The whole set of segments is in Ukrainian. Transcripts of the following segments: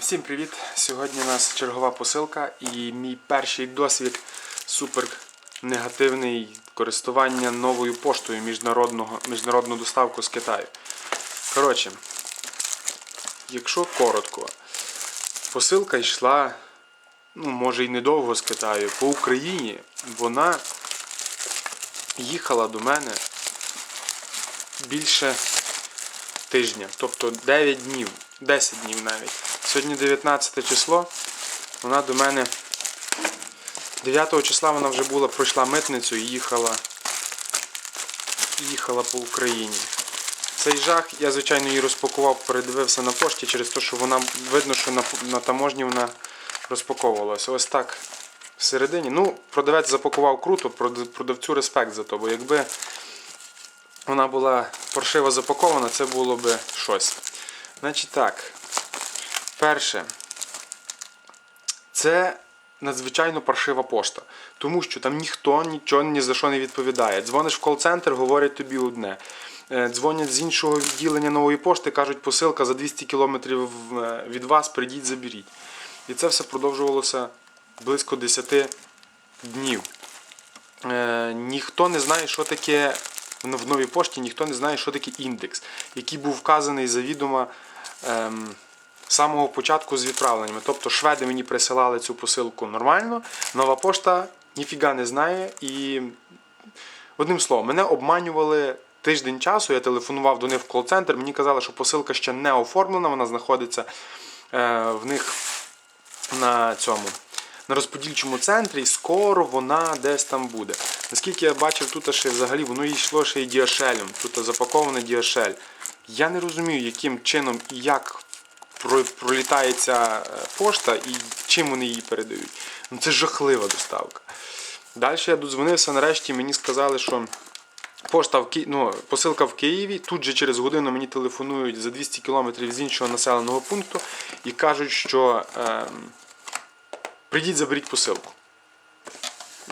Всім привіт! Сьогодні у нас чергова посилка і мій перший досвід супер негативний користування новою поштою міжнародного, міжнародну доставку з Китаю. Коротше, якщо коротко, посилка йшла, ну, може і недовго з Китаю, по Україні вона їхала до мене більше тижня, тобто 9 днів, 10 днів навіть. Сьогодні 19 число. Вона до мене 9 числа вона вже була, пройшла митницю і їхала, їхала по Україні. Цей жах, я, звичайно, її розпакував, передивився на пошті через те, що вона видно, що на, на таможні вона розпаковувалася. Ось так всередині. Ну, продавець запакував круто, продавцю респект за то, бо якби вона була паршиво запакована, це було би щось. Значить так. Перше, це надзвичайно паршива пошта. Тому що там ніхто нічого ні за що не відповідає. Дзвониш в кол-центр, говорять тобі одне. Е, Дзвонять з іншого відділення нової пошти, кажуть, посилка за 200 кілометрів е, від вас, прийдіть, заберіть. І це все продовжувалося близько 10 днів. Е, ніхто не знає, що таке в новій пошті, ніхто не знає, що таке індекс, який був вказаний завідомо ем, з самого початку з відправленнями. Тобто шведи мені присилали цю посилку нормально, нова пошта ніфіга не знає. І одним словом, мене обманювали тиждень часу. Я телефонував до них в кол-центр. Мені казали, що посилка ще не оформлена, вона знаходиться е, в них на цьому. На розподільчому центрі, і скоро вона десь там буде. Наскільки я бачив, тут ще взагалі воно йшло ще й діашелем. Тут запаковане діашель. Я не розумію, яким чином і як пролітає ця е, пошта і чим вони її передають. Ну це жахлива доставка. Далі я додзвонився, нарешті мені сказали, що пошта в Ки... ну, посилка в Києві. Тут же через годину мені телефонують за 200 кілометрів з іншого населеного пункту і кажуть, що ем, прийдіть, заберіть посилку.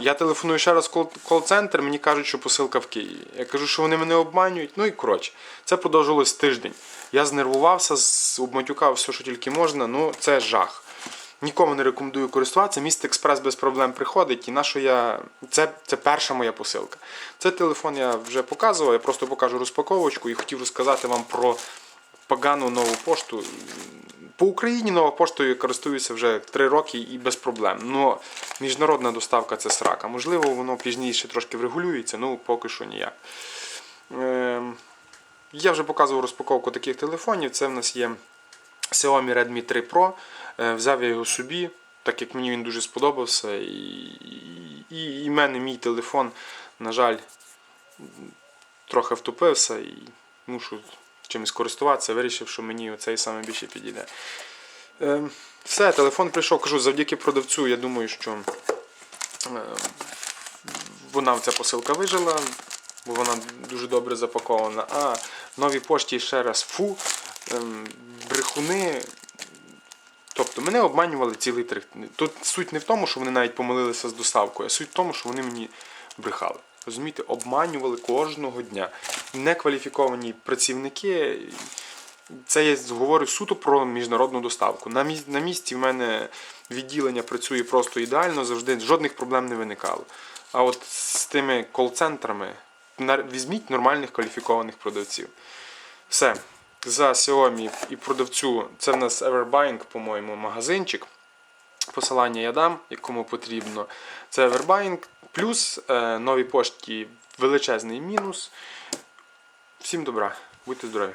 Я телефоную ще раз в кол- кол-центр, мені кажуть, що посилка в Києві. Я кажу, що вони мене обманюють. Ну і коротше, це продовжилось тиждень. Я знервувався, обматюкав все, що тільки можна. Ну, це жах. Нікому не рекомендую користуватися. Міст Експрес без проблем приходить. І на що я. Це, це перша моя посилка. Цей телефон я вже показував, я просто покажу розпаковочку і хотів розказати вам про погану нову пошту. По Україні нова поштою я користуюся вже 3 роки і без проблем. Ну, міжнародна доставка це срака. Можливо, воно пізніше трошки врегулюється, ну поки що ніяк. Ем, я вже показував розпаковку таких телефонів. Це в нас є Xiaomi Redmi 3 Pro. Е, Взяв я його собі, так як мені він дуже сподобався. І, і, і, мене мій телефон, на жаль, трохи втопився і мушу чимось користуватися. Вирішив, що мені оцей саме більше підійде. Е, Все, телефон прийшов, кажу, завдяки продавцю, я думаю, що е, вона ця посилка вижила, бо вона дуже добре запакована. А новій пошті ще раз фу, ем, брехуни. Тобто мене обманювали цілий три. Тут суть не в тому, що вони навіть помилилися з доставкою, а суть в тому, що вони мені брехали. Розумієте, обманювали кожного дня. Некваліфіковані працівники. Це я говорю суто про міжнародну доставку. На місці, на місці в мене відділення працює просто ідеально, завжди жодних проблем не виникало. А от з тими кол-центрами візьміть нормальних кваліфікованих продавців. Все. За Xiaomi і продавцю це в нас Everbuying, по-моєму, магазинчик. Посилання я дам, якому потрібно. Це Everbuying. Плюс нові новій пошті величезний мінус. Всім добра, будьте здорові!